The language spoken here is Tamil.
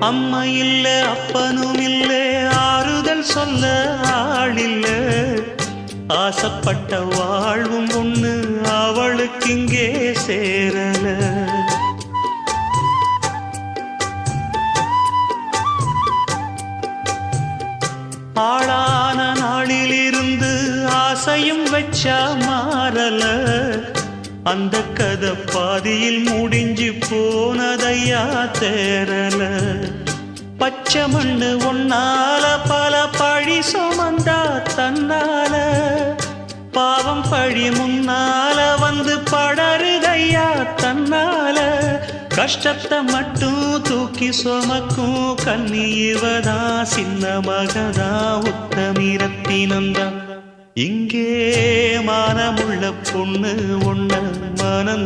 அம்மா இல்ல அப்பனும் இல்ல ஆறுதல் சொல்ல ஆளில்ல. ஆசைப்பட்ட வாழ்வும் ஒண்ணு அவளுக்கு இங்கே சேரல. ஆளான நாளிலிருந்து ஆசையும் வச்சா மாறல. அந்த கதை பாதியில் முடிஞ்சு போனதையா தேரல பச்சை மண்ணு உன்னால பல பழி சுமந்தா தன்னால. பாவம் பழி முன்னால வந்து படருதையா தன்னால. கஷ்டத்தை மட்டும் தூக்கி சுமக்கும் கண்ணி இவதா சின்ன மகதா உத்தமிரத்தினந்தான் இங்கே மானமுள்ள பொண்ணு ஒண்ண மனம்